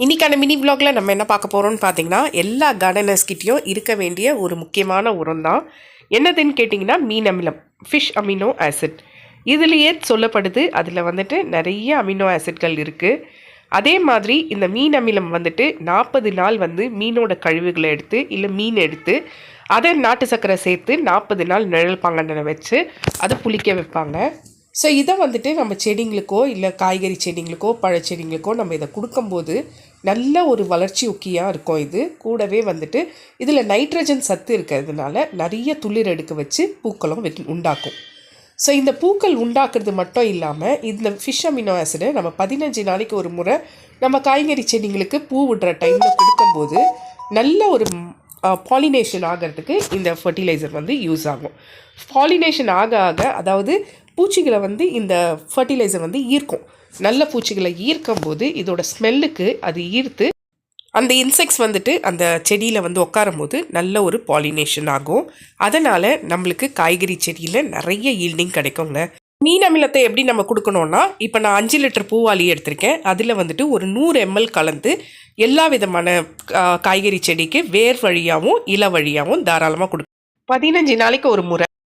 இன்றைக்கான மினி vlogல நம்ம என்ன பார்க்க போகிறோம்னு பார்த்தீங்கன்னா எல்லா கார்டனர்ஸ்கிட்டையும் இருக்க வேண்டிய ஒரு முக்கியமான உரம் தான். என்னதுன்னு கேட்டிங்கன்னா மீன் அமிலம் ஃபிஷ் அமினோ ஆசிட் இதுலேயே சொல்லப்படுது அதில் வந்துட்டு நிறைய அமினோ ஆசிட்கள் இருக்குது அதே மாதிரி இந்த மீன் அமிலம் வந்துட்டு நாற்பது நாள் வந்து மீனோட கழிவுகளை எடுத்து இல்லை மீன் எடுத்து அதை நாட்டு சர்க்கரை சேர்த்து நாற்பது நாள் நிழல் பாங்கண்டனை வச்சு அதை புளிக்க வைப்பாங்க. ஸோ இதை வந்துட்டு நம்ம செடிங்களுக்கோ இல்லை காய்கறி செடிங்களுக்கோ பழச்செடிங்களுக்கோ நம்ம இதை கொடுக்கும்போது நல்ல ஒரு வளர்ச்சி உக்கியாக இருக்கும் இது. கூடவே வந்துட்டு இதில் நைட்ரஜன் சத்து இருக்கிறதுனால நிறைய துளிர் எடுக்க வச்சு பூக்களும் உண்டாக்கும். ஸோ இந்த பூக்கள் உண்டாக்குறது மட்டும் இல்லாமல் இந்த ஃபிஷ் அமினோ ஆசிடு நம்ம பதினஞ்சு நாளைக்கு ஒரு முறை நம்ம காய்கறி செடிங்களுக்கு பூ விடுற டைமில் கொடுக்கும்போது நல்ல ஒரு பாலினேஷன் ஆகிறதுக்கு இந்த ஃபர்டிலைசர் வந்து யூஸ் ஆகும். பாலினேஷன் ஆக ஆக அதாவது பூச்சிகளை வந்து இந்த ஃபர்டிலைசர் வந்து ஈர்க்கும். நல்ல பூச்சிகளை ஈர்க்கும் போது இதோட ஸ்மெல்லுக்கு அது ஈர்த்து அந்த இன்செக்ட்ஸ் வந்துட்டு அந்த செடியில் வந்து உட்காரும் போது நல்ல ஒரு பாலினேஷன் ஆகும். அதனால் நம்மளுக்கு காய்கறி செடியில் நிறைய ஈல்டிங் கிடைக்குங்க. மீன் அமிலத்தை எப்படி நம்ம கொடுக்கணும்னா இப்போ நான் அஞ்சு லிட்டர் பூவாளி எடுத்திருக்கேன். அதில் வந்துட்டு ஒரு நூறு எம்எல் கலந்து எல்லா விதமான காய்கறி செடிக்கு வேர் வழியாகவும் இல வழியாகவும் தாராளமாக கொடுக்கும் பதினஞ்சு நாளைக்கு ஒரு முறை.